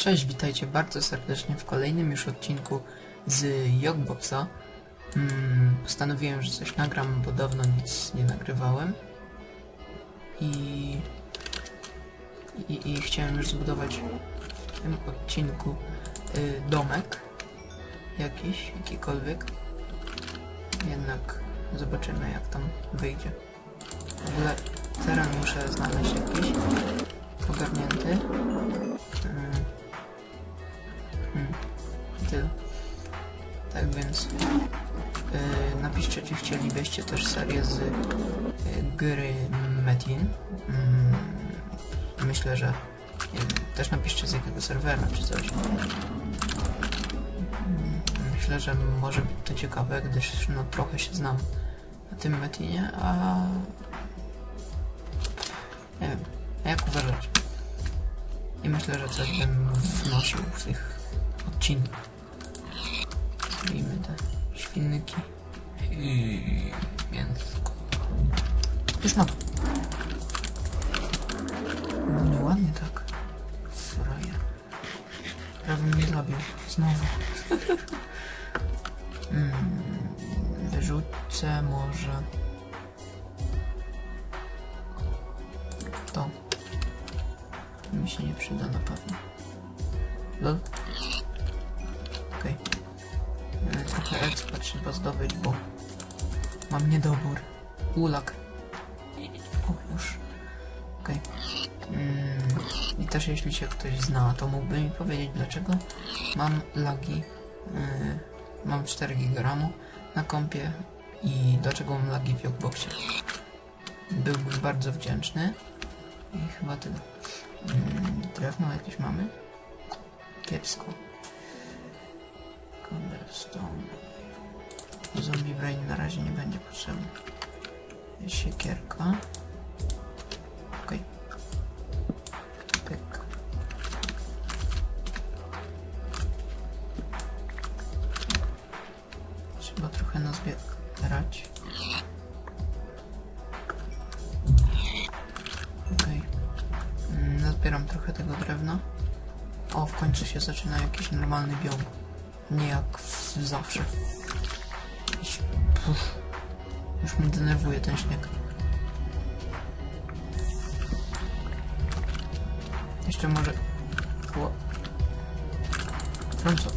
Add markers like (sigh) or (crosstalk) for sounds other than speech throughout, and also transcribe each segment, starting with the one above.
Cześć, witajcie bardzo serdecznie w kolejnym już odcinku z Jogboxa. Mm, postanowiłem, że coś nagram, bo dawno nic nie nagrywałem. I, i, i chciałem już zbudować w tym odcinku y, domek jakiś, jakikolwiek. Jednak zobaczymy jak tam wyjdzie. W ogóle muszę znaleźć jakiś czy chcielibyście też serię z yy, gry Metin. Mm, myślę, że też napiszcie z jakiego serwera czy coś. Mm, Myślę, że może być to ciekawe, gdyż no trochę się znam na tym Metinie, a nie wiem, jak uważać? I myślę, że coś bym wnosił w tych odcinkach. Zrobimy te świnnyki. I mięsko. Już mam. No nieładnie tak. Frajer. Prawie mnie zabił. Znowu. (laughs) mm, wyrzucę może... To. Mi się nie przyda na pewno. Lol. Okej. Okay. Trochę expa trzeba zdobyć, bo mam niedobór. Ulag. O, już. Okej. Okay. Mm, I też jeśli się ktoś zna, to mógłby mi powiedzieć dlaczego mam lagi. Yy, mam 4 GB na kompie i dlaczego mam lagi w Jogboxie. Byłbym bardzo wdzięczny. I chyba tyle. Mm, drewno jakieś mamy? Kiepsko. Cobblestone. Zombie Brain na razie nie będzie potrzebny. Siekierka. Okej. Okay. Pyk. Trzeba trochę nazbierać. Okej. Okay. Nazbieram trochę tego drewna. O, w końcu się zaczyna jakiś normalny biom. Nie jak zawsze. Puf. Już mnie denerwuje ten śnieg. Jeszcze może... Ło. Franco. O,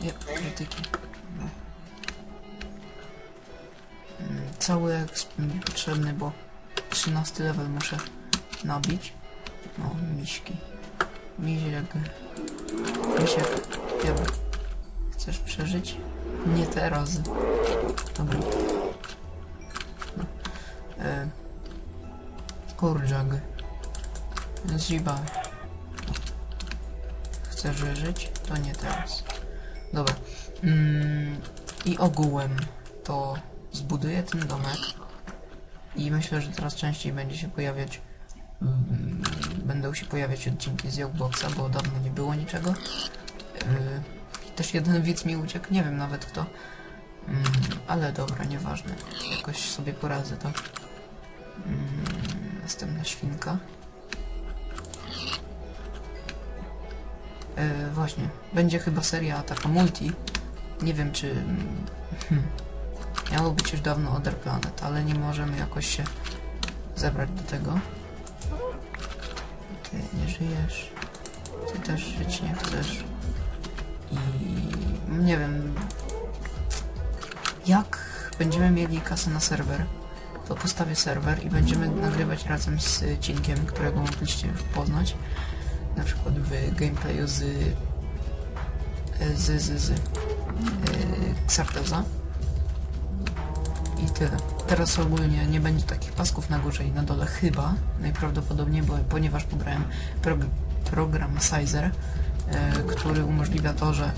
Jep, krytyki. No. Mm, cały exp mi potrzebny, bo 13 level muszę nabić. No, miśki. Miziek. Misiek. Jeb. Chcesz przeżyć? Nie teraz. Dobra. E, kurczak. Ziba. Chcesz żyć? To nie teraz. Dobra. Mm, I ogółem to zbuduję ten domek. I myślę, że teraz częściej będzie się pojawiać mm, będą się pojawiać odcinki z Jogboxa, bo dawno nie było niczego. Yy, też jeden widz mi uciekł, nie wiem nawet kto. Mm, ale dobra, nieważne. Jakoś sobie poradzę, tak? Mm, następna świnka. E, właśnie, będzie chyba seria taka multi. Nie wiem czy... Hmm, miało być już dawno Other Planet, ale nie możemy jakoś się zebrać do tego. Ty nie żyjesz. Ty też żyć nie chcesz. I... nie wiem... Jak będziemy mieli kasę na serwer, to postawię serwer i będziemy nagrywać razem z Cinkiem, którego mogliście już poznać. Na przykład w gameplayu z z, z, z yy, Xarteza. I tyle. Teraz ogólnie nie będzie takich pasków na górze i na dole chyba, najprawdopodobniej, bo, ponieważ pobrałem prog program Sizer, yy, który umożliwia to, że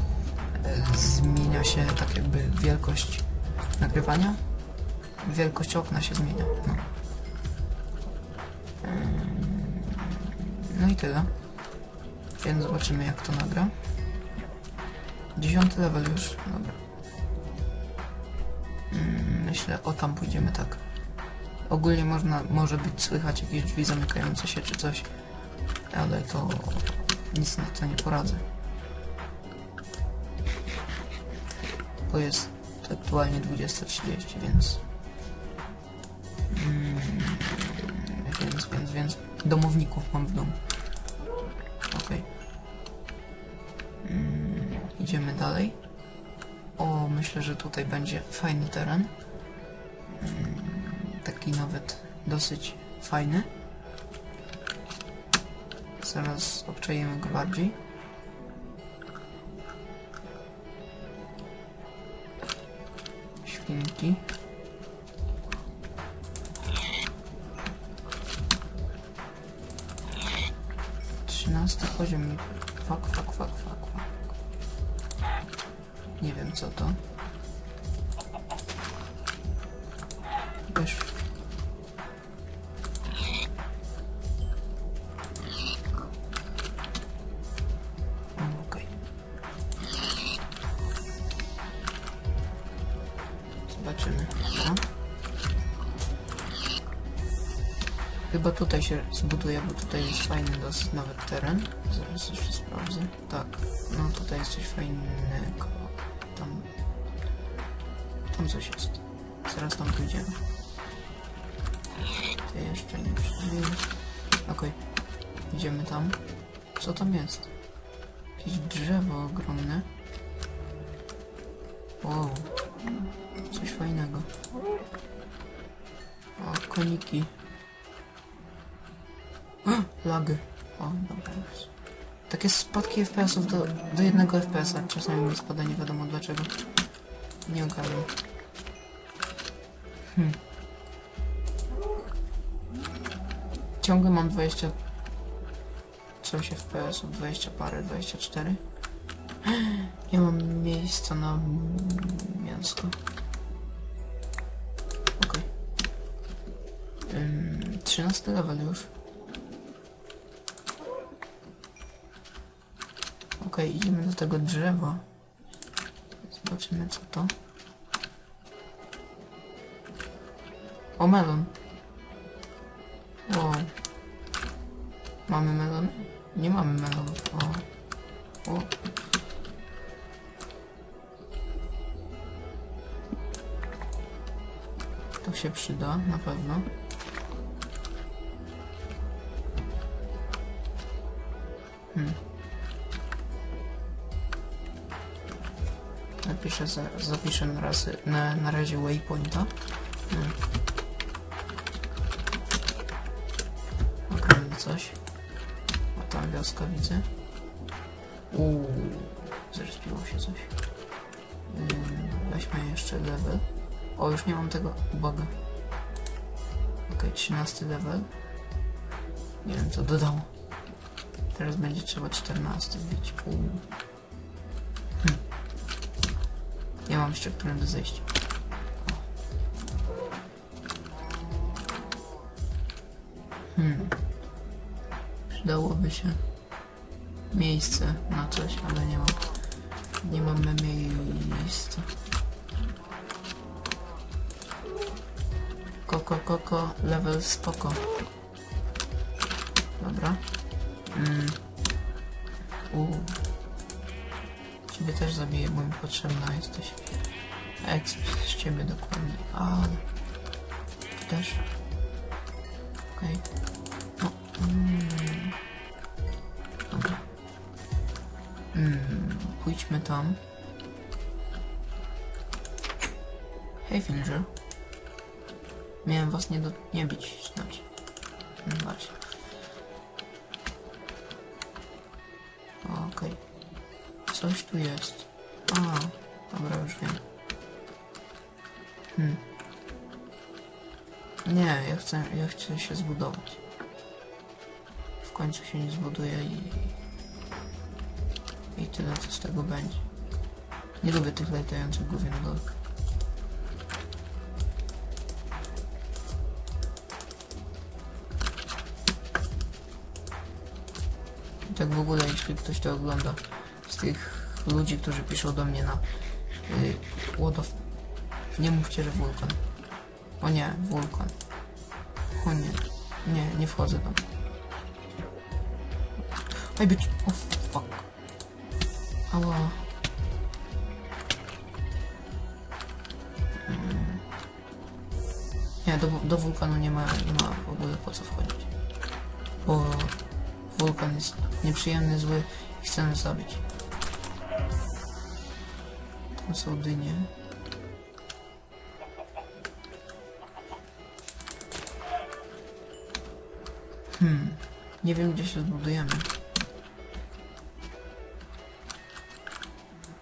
yy, zmienia się tak jakby wielkość nagrywania wielkość okna się zmienia. No. Ym, No i tyle. Więc zobaczymy jak to nagra. Dziesiąty level już, dobra. Mm, Myślę, o tam pójdziemy tak. Ogólnie można, może być słychać jakieś drzwi zamykające się czy coś, ale to nic na to nie poradzę. Bo jest aktualnie 20.30, więc... Mm, więc, więc, więc domowników mam w domu. Okej. Mm, idziemy dalej. O, myślę, że tutaj będzie fajny teren. Mm, taki nawet dosyć fajny. Zaraz obczajemy go bardziej. Świnki. Trzynasty poziom mi... Fuck, fuck, fuck, fuck, fuck. Nie wiem co to. Wiesz... Chyba tutaj się zbuduje, bo tutaj jest fajny dosyć nawet teren. Zaraz jeszcze sprawdzę. Tak, no tutaj jest coś fajnego. Tam... Tam coś jest. Zaraz tam pójdziemy. Ty jeszcze nie przyjdziesz. Okej. Idziemy tam. Co tam jest? Jakieś drzewo ogromne. Wow. Coś fajnego. O, koniki. Lagi. O, dobra. już. Takie spadki FPS-ów do, do jednego FPS-a. Czasami mi spada, nie wiadomo dlaczego. Nie ogarnę. Hmm. Ciągle mam 20... Coś FPS-ów, 20 parę, 24. Nie mam miejsca na mięsko. Okej. Ym, 13 level już. Okej, idziemy do tego drzewa. Zobaczymy co to. O, melon. Wow. Mamy melon? Nie mamy melonów. O. o. To się przyda, na pewno. Hmm. Napiszę, za, zapiszę na, razy, na, na razie waypointa. Hmm. Ogromne coś. A tam wioska widzę. Uuu, zrespiło się coś. Ym, weźmy jeszcze level. O, już nie mam tego. Uwaga. Okej, 13 level. Nie wiem co dodało. Teraz będzie trzeba 14 wbić. Uuu. Nie mam jeszcze którędy zejść. Hmm. Przydałoby się miejsce na coś, ale nie mam. Nie mamy miejsca. Koko, koko, level spoko. Dobra. Mm. Uuu. Ciebie też zabiję, bo mi potrzebna jesteś. Exp z ciebie dokładnie, ale... Ty też. Okej. No. Mm. Dobra. Mm. Pójdźmy tam. Hej, villager. Miałem was nie, do, nie bić, znaczy. No właśnie. Okej. Coś tu jest. A, dobra, już wiem. Hmm. Nie, ja chcę, ja chcę się zbudować. W końcu się nie zbuduję i... I tyle, co z tego będzie. Nie lubię tych latających głównych dolków. Tak w ogóle, jeśli ktoś to ogląda tych ludzi, którzy piszą do mnie na the f- Nie mówcie, że wulkan. O nie, wulkan. O nie. Nie, nie wchodzę tam. Ej, być. O fuck. Ała. Mm. Nie, do, do wulkanu nie ma, nie ma w ogóle po co wchodzić. Bo wulkan jest nieprzyjemny, zły i chce nas zabić. Dynie. Hmm. Nie wiem gdzie się zbudujemy.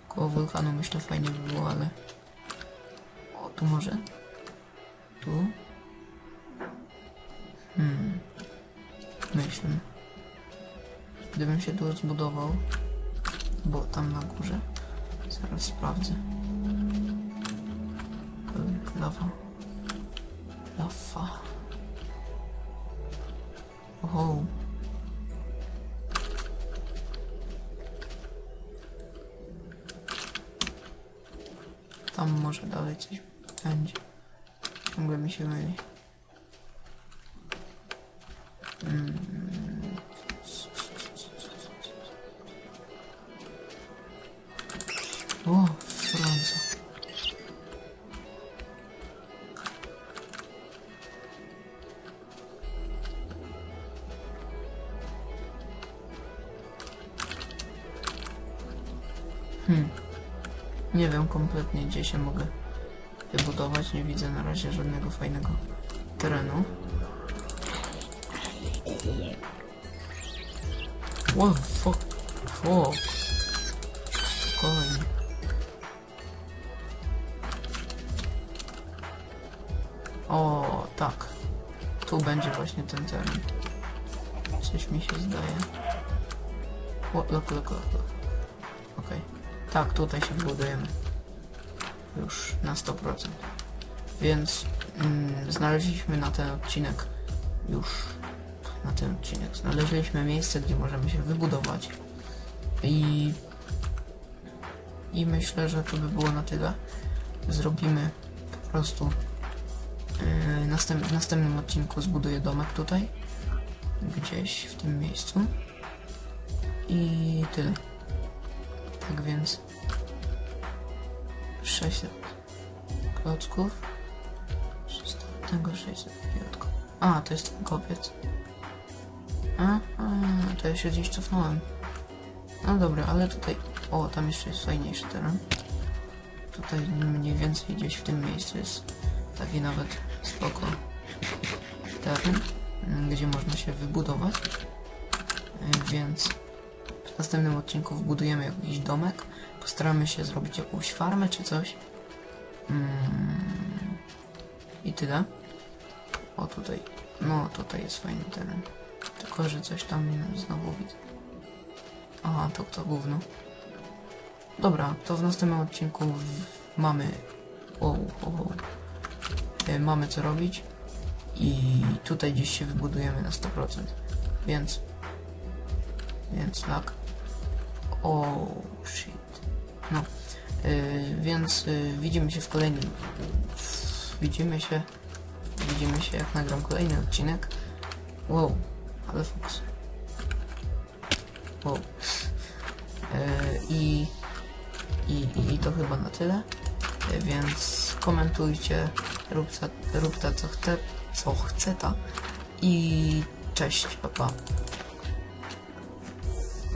Koło wulkanu myślę fajnie by było, ale... O, tu może? Tu? Hmm. Myślę. Gdybym się tu zbudował, bo tam na górze, zaraz sprawdzę. Lawa. Lawa. Oho. Tam może dalej coś będzie. Ciągle mi się myli. O, Franca. Hmm. Nie wiem kompletnie gdzie się mogę wybudować. Nie widzę na razie żadnego fajnego terenu. The fuck? Fuck. Spokojnie. O, tak. Tu będzie właśnie ten teren. Coś mi się zdaje. O, lok, lok, lok, lok. Okej. Tak, tutaj się budujemy. Już na 100%. Więc mm, znaleźliśmy na ten odcinek już na ten odcinek. Znaleźliśmy miejsce, gdzie możemy się wybudować. I i myślę, że to by było na tyle. Zrobimy po prostu następ, w następnym odcinku zbuduję domek tutaj. Gdzieś w tym miejscu. I tyle. Tak więc 600 klocków. Ostatniego 600 piątko. A, to jest ten kopiec. A, a, to ja się gdzieś cofnąłem. No dobra, ale tutaj... O, tam jeszcze jest fajniejszy teren. Tutaj mniej więcej gdzieś w tym miejscu jest taki nawet spoko teren, mm, gdzie można się wybudować. Y, Więc w następnym odcinku wbudujemy jakiś domek. Postaramy się zrobić jakąś farmę czy coś. Mm, I tyle. O tutaj. No tutaj jest fajny teren. Tylko, że coś tam znowu widzę. Aha, to to gówno. Dobra, to w następnym odcinku mamy... O, o, o. E, mamy co robić. I tutaj gdzieś się wybudujemy na 100%. Więc... Więc tak. O, shit. No. Y, więc y, widzimy się w kolejnym... Widzimy się... Widzimy się jak nagram kolejny odcinek. Wow, ale fokus. Wow. E, I, i, I to chyba na tyle. E, Więc komentujcie, rób ta, rób ta co chce, co chce ta. I cześć, papa. Pa.